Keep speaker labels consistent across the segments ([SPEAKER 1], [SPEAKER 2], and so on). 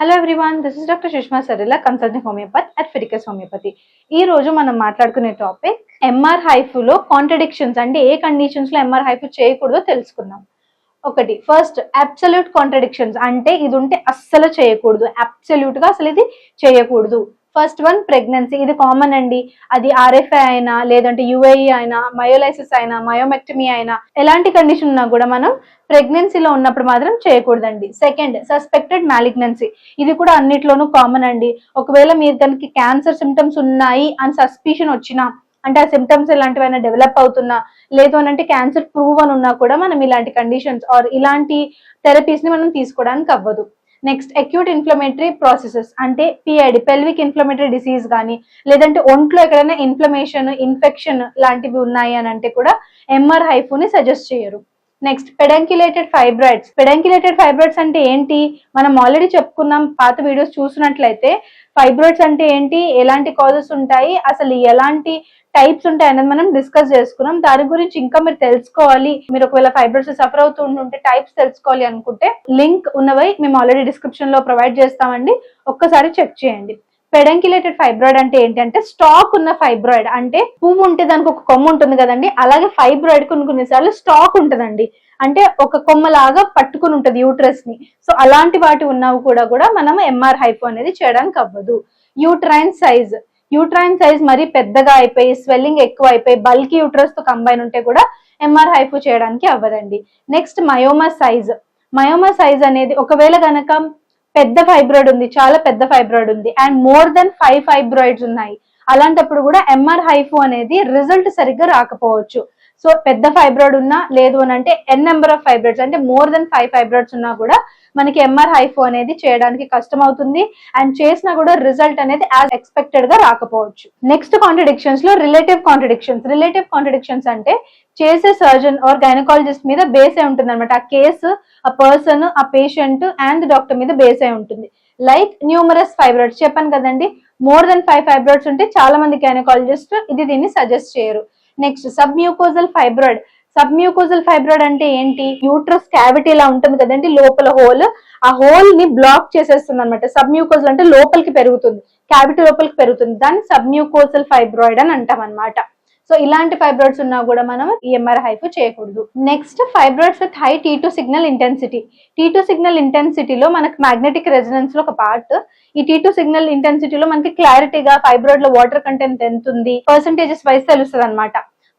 [SPEAKER 1] Hello everyone this is doctor Sushma Sarila consulting homeopathy at Fiticus homeopathy ఈ రోజు మనం మాట్లాడుకునే టాపిక్ ఎంఆర్ హైఫ్లో కాంట్రడిక్షన్స్ అంటే ఏ కండిషన్స్లో ఎంఆర్ హైఫ్ చేయకూడదో తెలుసుకుందాం. ఒకటి ఫస్ట్ అబ్సల్యూట్ కాంట్రడిక్షన్స్ అంటే ఇది ఉంటే అస్సలు చేయకూడదు. అబ్సల్యూట్గా అసలు ఇది చేయకూడదు. First one pregnancy. ఇది కామన్ అండి. అది ఆర్ఎఫ్ఐ అయినా లేదంటే యుఏఈ అయినా మయోలైసిస్ అయినా మయోమెక్టమీ అయినా ఎలాంటి కండిషన్ ఉన్నా కూడా మనం ప్రెగ్నెన్సీలో ఉన్నప్పుడు మాత్రం చేయకూడదండి. సెకండ్ సస్పెక్టెడ్ మ్యాలిగ్నెన్సీ ఇది కూడా అన్నిట్లోనూ కామన్ అండి. ఒకవేళ మీరు కనుక క్యాన్సర్ సిమ్టమ్స్ ఉన్నాయి అని సస్పిషన్ వచ్చినా అంటే ఆ సిమ్టమ్స్ ఇలాంటివైనా డెవలప్ అవుతున్నా లేదు అని అంటే క్యాన్సర్ ప్రూవ్ అని ఉన్నా కూడా మనం ఇలాంటి కండిషన్స్ ఆర్ ఇలాంటి థెరపీస్ని మనం తీసుకోవడానికి అవ్వదు. నెక్స్ట్ అక్యూట్ ఇన్ఫ్లమేటరీ ప్రాసెసెస్ అంటే పిఐడి పెల్విక్ ఇన్ఫ్లమేటరీ డిసీజ్ కానీ లేదంటే ఒంట్లో ఎక్కడైనా ఇన్ఫ్లమేషన్ ఇన్ఫెక్షన్ లాంటివి ఉన్నాయి అని అంటే కూడా ఎంఆర్ హైఫోని సజెస్ట్ చేయరు. Next pedunculated fibroids pedunculated fibroids అంటే ఏంటి? మనం ఆల్రెడీ చెప్పుకున్నాం పాత వీడియోస్ చూసినట్లయితే ఫైబ్రాయిడ్స్ అంటే ఏంటి? ఎలాంటి కాజెస్ ఉంటాయి? అసలు ఎలాంటి టైప్స్ ఉంటాయి అనేది మనం డిస్కస్ చేసుకున్నాం. దాని గురించి ఇంకా మీరు తెలుసుకోవాలి. మీరు ఒకవేళ ఫైబ్రాయిడ్స్ సఫర్ అవుతూ ఉంటే టైప్స్ తెలుసుకోవాలి అనుకుంటే లింక్ ఉన్నవై మేము ఆల్రెడీ డిస్క్రిప్షన్లో ప్రొవైడ్ చేస్తామండి. ఒక్కసారి చెక్ చేయండి. పెడంకిలేటెడ్ ఫైబ్రాయిడ్ అంటే ఏంటంటే స్టాక్ ఉన్న ఫైబ్రాయిడ్. అంటే పువ్వు ఉంటే దానికి ఒక కొమ్మ ఉంటుంది కదండి అలాగే ఫైబ్రాయిడ్ కొన్ని కొన్నిసార్లు స్టాక్ ఉంటుందండి. అంటే ఒక కొమ్మ లాగా పట్టుకుని ఉంటుంది యూట్రస్ని. సో అలాంటి వాటి ఉన్నవి కూడా కూడా మనం ఎంఆర్ హైపో అనేది చేయడానికి అవ్వదు. Uterine size. యూట్రైన్ సైజ్ మరీ పెద్దగా అయిపోయి స్వెల్లింగ్ ఎక్కువ అయిపోయి బల్కి యూట్రస్తో కంబైన్ ఉంటే కూడా ఎంఆర్ హైపో చేయడానికి అవ్వదండి. Next myoma size myoma size అనేది ఒకవేళ గనక పెద్ద ఫైబ్రాయిడ్ ఉంది చాలా పెద్ద ఫైబ్రాయిడ్ ఉంది. And more than five fibroids ఉన్నాయి. అలాంటప్పుడు కూడా ఎంఆర్ హైఫో అనేది రిజల్ట్ సరిగ్గా రాకపోవచ్చు. సో పెద్ద ఫైబ్రాయిడ్ ఉన్నా లేదు అని అంటే ఎన్ నెంబర్ ఆఫ్ ఫైబ్రాయిడ్స్ అంటే మోర్ దెన్ ఫైవ్ ఫైబ్రాయిడ్స్ ఉన్నా కూడా మనకి ఎంఆర్ హైఫో అనేది చేయడానికి కష్టం అవుతుంది అండ్ చేసినా కూడా రిజల్ట్ అనేది యాజ్ ఎక్స్పెక్టెడ్గా రాకపోవచ్చు. నెక్స్ట్ కాంట్రడిక్షన్స్లో రిలేటివ్ కాంట్రడిక్షన్స్ రిలేటివ్ కాంట్రడిక్షన్స్ అంటే చేసే సర్జన్ ఆర్ గైనకాలజిస్ట్ మీద బేస్ అయి ఉంటుంది అనమాట ఆ కేసు ఆ పర్సన్ ఆ పేషెంట్ అండ్ డాక్టర్ మీద బేస్ అయి ఉంటుంది. లైక్ న్యూమరస్ ఫైబ్రాయిడ్స్ చెప్పాను కదండి మోర్ దెన్ ఫైవ్ ఫైబ్రాయిడ్స్ ఉంటే చాలా మంది గైనకాలజిస్ట్ ఇది దీన్ని సజెస్ట్ చేయరు. Next submucosal fibroid submucosal fibroid అంటే ఏంటి? యూట్రస్ క్యావిటీ ఇలా ఉంటుంది కదండి లోపల హోల్. ఆ హోల్ని బ్లాక్ చేసేస్తుంది అనమాట సబ్మ్యూకోజల్ అంటే లోపలికి పెరుగుతుంది. క్యావిటీ లోపలికి పెరుగుతుంది. దాన్ని సబ్ మ్యూకోజల్ ఫైబ్రాయిడ్ అని అంటాం అనమాట సో ఇలాంటి ఫైబ్రాయిడ్స్ ఉన్నా కూడా మనం ఈఎంఆర్ హైప్ చేయకూడదు. Next fibroids with high T two signal intensity T two signal ఇంటెన్సిటీలో మనకి మ్యాగ్నెటిక్ రెసిడెన్స్లో ఒక పార్ట్ ఈ టీ టూ సిగ్నల్ ఇంటెన్సిటీలో మనకి క్లారిటీగా ఫైబ్రాయిడ్లో వాటర్ కంటెంట్ ఎంత ఉంది? పర్సంటేజెస్ వైస్ తెలుస్తుంది అనమాట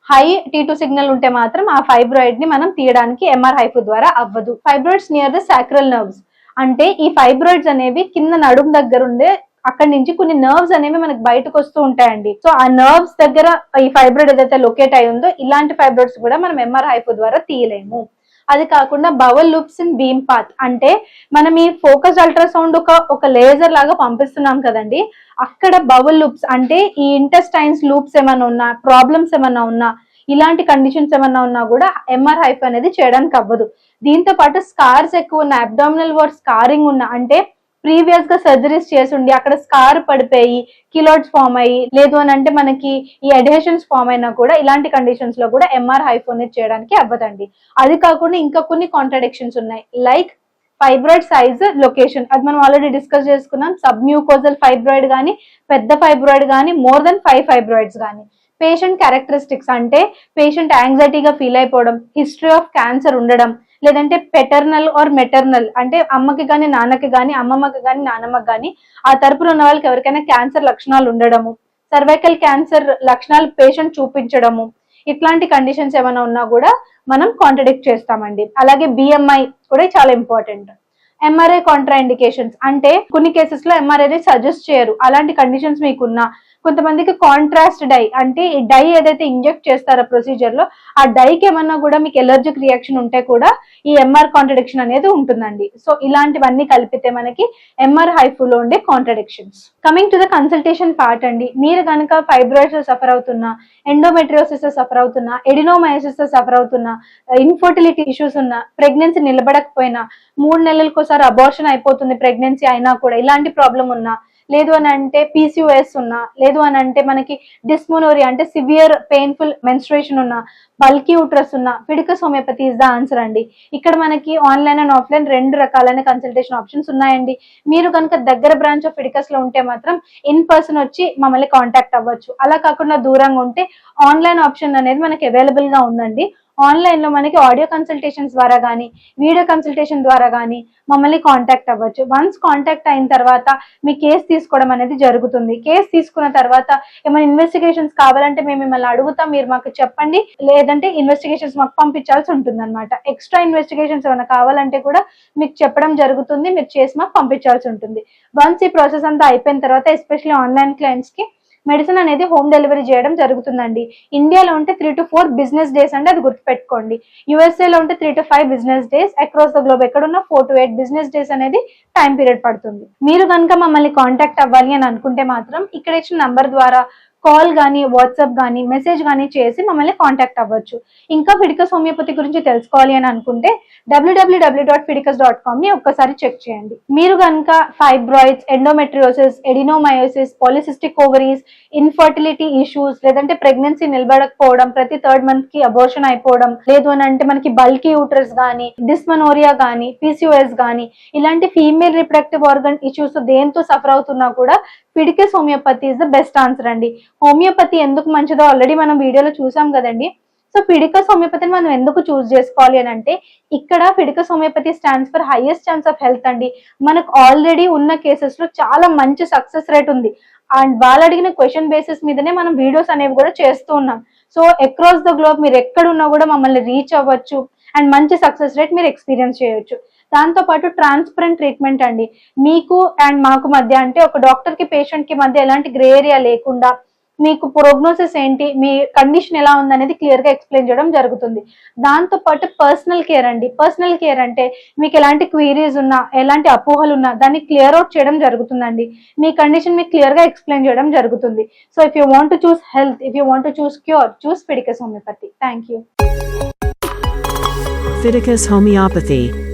[SPEAKER 1] హై టీ టూ సిగ్నల్ ఉంటే మాత్రం ఆ ఫైబ్రాయిడ్ని మనం తీయడానికి ఎంఆర్ హైఫ్ ద్వారా అవ్వదు. Fibroids near the sacral nerves అంటే ఈ ఫైబ్రాయిడ్స్ అనేవి కింద నడుము దగ్గర ఉండే అక్కడి నుంచి కొన్ని నర్వ్స్ అనేవి మనకి బయటకు వస్తూ ఉంటాయండి. సో ఆ నర్వ్స్ దగ్గర ఈ ఫైబ్రాయిడ్ ఏదైతే లొకేట్ అయి ఉందో ఇలాంటి ఫైబ్రాయిడ్స్ కూడా మనం ఎంఆర్ హైఫ్ ద్వారా తీయలేము. అది కాకుండా bowel loops in beam path అంటే మనం ఈ ఫోకస్ అల్ట్రాసౌండ్ ఒక ఒక లేజర్ లాగా పంపిస్తున్నాం కదండి. అక్కడ బవల్ లూప్స్ అంటే ఈ ఇంటెస్టైన్స్ లూప్స్ ఏమైనా ఉన్నా ప్రాబ్లమ్స్ ఏమైనా ఉన్నా ఇలాంటి కండిషన్స్ ఏమైనా ఉన్నా కూడా ఎంఆర్ హైఫ్ అనేది చేయడానికి అవ్వదు. దీంతో పాటు స్కార్స్ ఎక్కువ ఉన్న అబ్డామినల్ వర్డ్ స్కారింగ్ ఉన్న అంటే ప్రీవియస్గా సర్జరీస్ చేసి ఉండి అక్కడ స్కార్ పడిపోయి కిలోడ్స్ ఫామ్ అయ్యి లేదు అని అంటే మనకి ఈ అడ్హెషన్స్ ఫామ్ అయినా కూడా ఇలాంటి కండిషన్స్లో కూడా ఎంఆర్ హైఫోన్ చేయడానికి అవ్వదండి. అది కాకుండా ఇంకా కొన్ని కాంట్రడిక్షన్స్ ఉన్నాయి. లైక్ ఫైబ్రాయిడ్ సైజ్ లొకేషన్ అది మనం ఆల్రెడీ డిస్కస్ చేసుకున్నాం. సబ్ మ్యూకోజల్ ఫైబ్రాయిడ్ కానీ పెద్ద ఫైబ్రాయిడ్ కానీ మోర్ దెన్ ఫైవ్ ఫైబ్రాయిడ్స్ కానీ పేషెంట్ క్యారెక్టరిస్టిక్స్ అంటే పేషెంట్ యాంగ్జైటీగా ఫీల్ అయిపోవడం హిస్టరీ ఆఫ్ క్యాన్సర్ ఉండడం లేదంటే పెటర్నల్ ఆర్ మెటర్నల్ అంటే అమ్మకి కానీ నాన్నకి కానీ అమ్మమ్మకి కానీ నాన్నమ్మకి కానీ ఆ తరపున ఉన్న వాళ్ళకి ఎవరికైనా క్యాన్సర్ లక్షణాలు ఉండడము సర్వైకల్ క్యాన్సర్ లక్షణాలు పేషెంట్ చూపించడము ఇట్లాంటి కండిషన్స్ ఏమైనా ఉన్నా కూడా మనం కాంట్రడిక్ట్ చేస్తామండి. అలాగే బిఎంఐ కూడా చాలా ఇంపార్టెంట్ ఎంఆర్ఐ కాంట్రా ఇండికేషన్స్ అంటే కొన్ని కేసెస్లో ఎంఆర్ఐ సజెస్ట్ చేయరు. అలాంటి కండిషన్స్ మీకున్నా. కొంతమందికి కాంట్రాస్ట్ డై అంటే ఈ డై ఏదైతే ఇంజెక్ట్ చేస్తారో ప్రొసీజర్లో ఆ డైకి ఏమన్నా కూడా మీకు ఎలర్జిక్ రియాక్షన్ ఉంటే కూడా ఈ ఎంఆర్ కాంట్రడిక్షన్ అనేది ఉంటుందండి. సో ఇలాంటివన్నీ కలిపితే మనకి ఎంఆర్ హైఫులో ఉండే contradictions coming to the consultation part అండి. మీరు కనుక ఫైబ్రాయిడ్స్ సఫర్ అవుతున్నా ఎండోమెట్రియోసిస్ సఫర్ అవుతున్నా ఎడినోమయోసిస్ సఫర్ అవుతున్నా ఇన్ఫర్టిలిటీ ఇష్యూస్ ఉన్నా ప్రెగ్నెన్సీ నిలబడకపోయినా మూడు ఒక్కోసారి అబార్షన్ అయిపోతుంది ప్రెగ్నెన్సీ అయినా కూడా ఇలాంటి ప్రాబ్లం ఉన్నా లేదు అని అంటే పీసీఓఎస్ ఉన్నా లేదు అని అంటే మనకి డిస్మోనోరియా అంటే సివియర్ పెయిన్ఫుల్ మెన్స్ట్రేషన్ ఉన్నా బల్కీ యూట్రస్ ఉన్న Fiticus homeopathy is the answer అండి. ఇక్కడ మనకి ఆన్లైన్ అండ్ ఆఫ్లైన్ రెండు రకాలైన కన్సల్టేషన్ ఆప్షన్స్ ఉన్నాయండి. మీరు కనుక దగ్గర బ్రాంచ్ ఆఫ్ ఫిడికస్లో ఉంటే మాత్రం ఇన్ పర్సన్ వచ్చి మమ్మల్ని కాంటాక్ట్ అవ్వచ్చు. అలా కాకుండా దూరంగా ఉంటే ఆన్లైన్ ఆప్షన్ అనేది మనకి అవైలబుల్గా ఉందండి. ఆన్లైన్లో మనకి ఆడియో కన్సల్టేషన్స్ ద్వారా కానీ వీడియో కన్సల్టేషన్ ద్వారా కానీ మమ్మల్ని కాంటాక్ట్ అవ్వచ్చు. వన్స్ కాంటాక్ట్ అయిన తర్వాత మీ కేసు తీసుకోవడం అనేది జరుగుతుంది. కేసు తీసుకున్న తర్వాత ఏమైనా ఇన్వెస్టిగేషన్స్ కావాలంటే మేము మిమ్మల్ని అడుగుతాం. మీరు మాకు చెప్పండి. లేదంటే ఇన్వెస్టిగేషన్స్ మాకు పంపించాల్సి ఉంటుంది అనమాట ఎక్స్ట్రా ఇన్వెస్టిగేషన్స్ ఏమైనా కావాలంటే కూడా మీకు చెప్పడం జరుగుతుంది. మీరు చేసి మాకు పంపించాల్సి ఉంటుంది. వన్స్ ఈ ప్రాసెస్ అంతా అయిపోయిన తర్వాత ఎస్పెషల్లీ ఆన్లైన్ క్లయింట్స్కి మెడిసిన్ అనేది హోమ్ డెలివరీ చేయడం జరుగుతుందండి. ఇండియాలో ఉంటే three to four business days అంటే అది గుర్తుపెట్టుకోండి. USA ఉంటే three to five business days across the globe ఎక్కడున్న four to eight business days అనేది టైం పీరియడ్ పడుతుంది. మీరు కనుక మమ్మల్ని కాంటాక్ట్ అవ్వాలి అని అనుకుంటే మాత్రం ఇక్కడ ఇచ్చిన నంబర్ ద్వారా కాల్ కానీ వాట్సాప్ కానీ మెసేజ్ కానీ చేసి మమ్మల్ని కాంటాక్ట్ అవ్వచ్చు. ఇంకా ఫిడికస్ హోమియోపతి గురించి తెలుసుకోవాలి అని అనుకుంటే డబ్ల్యూడబ్ల్యూడబ్ల్యూ డాట్ ఫిడికస్ డాట్ కామ్ని ఒక్కసారి చెక్ చేయండి. మీరు కనుక fibroids endometriosis adenomyosis polycystic ovaries infertility issues లేదంటే ప్రెగ్నెన్సీ నిలబడకపోవడం ప్రతి థర్డ్ మంత్కి అబోర్షన్ అయిపోవడం లేదు అని అంటే మనకి బల్కీ యూటర్స్ కానీ డిస్మనోరియా కానీ పీసీఓఎస్ కానీ ఇలాంటి ఫీమేల్ రిప్రొడక్టివ్ ఆర్గన్ ఇష్యూస్ దేంతో సఫర్ అవుతున్నా కూడా Fiticus homeopathy is the best answer అండి. హోమియోపతి ఎందుకు మంచిదో ఆల్రెడీ మనం వీడియోలో చూసాం కదండి. సో ఫిడికస్ హోమియోపతిని మనం ఎందుకు చూస్ చేసుకోవాలి అని అంటే ఇక్కడ Fiticus homeopathy stands for highest chance of health అండి. మనకు ఆల్రెడీ ఉన్న కేసెస్లో చాలా మంచి సక్సెస్ రేట్ ఉంది. అండ్ వాళ్ళు అడిగిన క్వశ్చన్ బేసిస్ మీదనే మనం వీడియోస్ అనేవి కూడా చేస్తూ ఉన్నాం. సో అక్రాస్ ద గ్లోబ్ మీరు ఎక్కడున్నా కూడా మమ్మల్ని రీచ్ అవ్వచ్చు. అండ్ మంచి సక్సెస్ రేట్ మీరు ఎక్స్పీరియన్స్ చేయొచ్చు. దాంతో పాటు ట్రాన్స్పరెంట్ ట్రీట్మెంట్ అండి. మీకు అండ్ మాకు మధ్య అంటే ఒక డాక్టర్కి పేషెంట్కి మధ్య ఎలాంటి గ్రే ఏరియా లేకుండా మీకు ప్రోగ్నోసిస్ ఏంటి? మీ కండిషన్ ఎలా ఉందనేది క్లియర్గా ఎక్స్ప్లెయిన్ చేయడం జరుగుతుంది. దాంతో పాటు పర్సనల్ కేర్ అండి. పర్సనల్ కేర్ అంటే మీకు ఎలాంటి క్వీరీస్ ఉన్నా ఎలాంటి అపోహలు ఉన్నా దాన్ని క్లియర్ అవుట్ చేయడం జరుగుతుందండి. మీ కండిషన్ మీకు క్లియర్గా ఎక్స్ప్లెయిన్ చేయడం జరుగుతుంది. So if you want to choose health if you want to choose cure choose Fiticus homeopathy thank you
[SPEAKER 2] Fiticus Homeopathy.